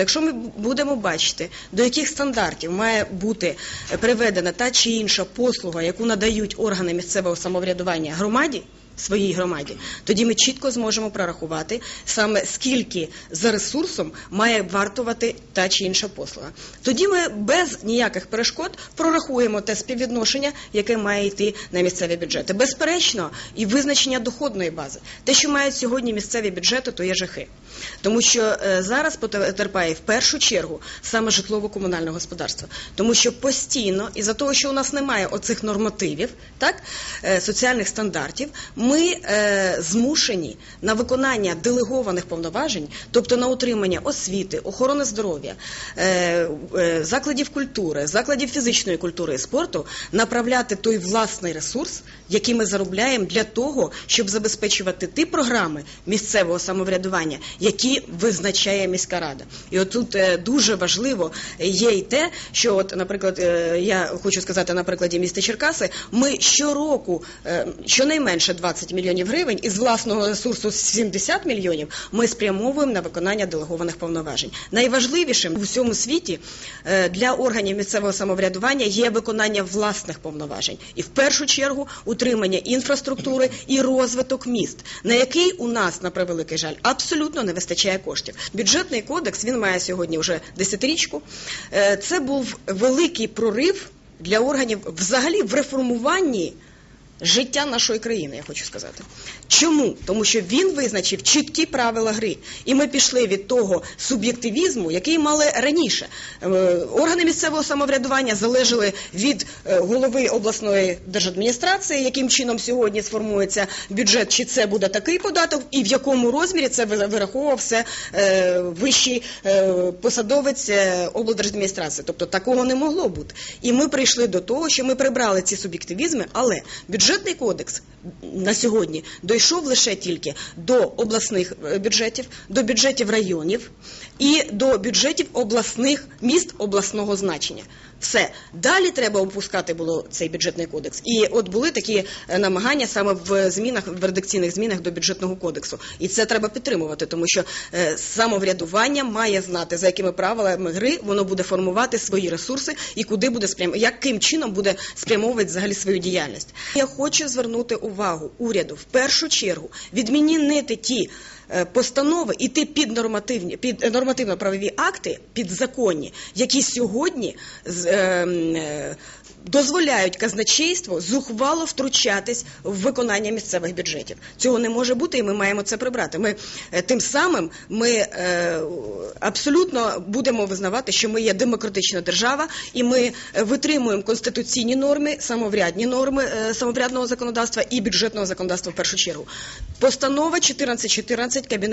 Якщо ми будемо бачити, до яких стандартів має бути приведена та чи інша послуга, яку надають органи місцевого самоврядування громаді, своїй громаді, тоді ми чітко зможемо прорахувати саме скільки за ресурсом має вартувати та чи інша послуга. Тоді ми без ніяких перешкод прорахуємо те співвідношення, яке має йти на місцеві бюджети. Безперечно, і визначення доходної бази. Те, що мають сьогодні місцеві бюджети, то є жахи. Тому що е, зараз потерпає в першу чергу саме житлово-комунальне господарство, тому що постійно, із за того, що у нас немає оцих нормативів, так е, соціальних стандартів, ми е, змушені на виконання делегованих повноважень, тобто на утримання освіти, охорони здоров'я, е, е, закладів культури, закладів фізичної культури і спорту, направляти той власний ресурс, який ми заробляємо для того, щоб забезпечувати ті програми місцевого самоврядування, які визначає міська рада. І от тут е, дуже важливо є і те, що, от, наприклад, е, я хочу сказати на прикладі міста Черкаси, ми щороку е, щонайменше 20 мільйонів гривень із власного ресурсу 70 мільйонів ми спрямовуємо на виконання делегованих повноважень. Найважливішим у всьому світі е, для органів місцевого самоврядування є виконання власних повноважень, і в першу чергу утримання інфраструктури і розвиток міст, на який у нас на превеликий жаль абсолютно не вистачає коштів. Бюджетний кодекс він має сьогодні вже десятирічку. Е, Це був великий прорив для органів взагалі в реформуванні життя нашої країни, я хочу сказати. Чому? Тому що він визначив чіткі правила гри, і ми пішли від того суб'єктивізму, який мали раніше. Е, Органи місцевого самоврядування залежали від е, голови обласної держадміністрації, яким чином сьогодні сформується бюджет, чи це буде такий податок, і в якому розмірі це ви- вираховувався е, вищий посадовець облдержадміністрації. Тобто такого не могло бути. І ми прийшли до того, що ми прибрали ці суб'єктивізми, але бюджетний кодекс на сьогодні дійшов лише тільки до обласних е, бюджетів, до бюджетів районів і до бюджетів обласних міст обласного значення. Все далі треба опускати було цей бюджетний кодекс. І от були такі е, намагання саме в змінах в редакційних змінах до бюджетного кодексу. І це треба підтримувати, тому що е, самоврядування має знати за якими правилами гри воно буде формувати свої ресурси і куди буде спрям... яким чином буде спрямовувати взагалі свою діяльність. Хочу звернути увагу уряду. В першу чергу відмінити ті е, постанови і ті піднормативні під е, нормативно-правові акти підзаконні, які сьогодні з- е, е, дозволяють казначейству зухвало втручатись в виконання місцевих бюджетів. Цього не може бути, і ми маємо це прибрати. Ми е, тим самим ми е, абсолютно будемо визнавати, що ми є демократична держава, і ми е, витримуємо конституційні норми, самоврядні норми е, самоврядного законодавства і бюджетного законодавства в першу чергу. Постанова 1414 Кабінету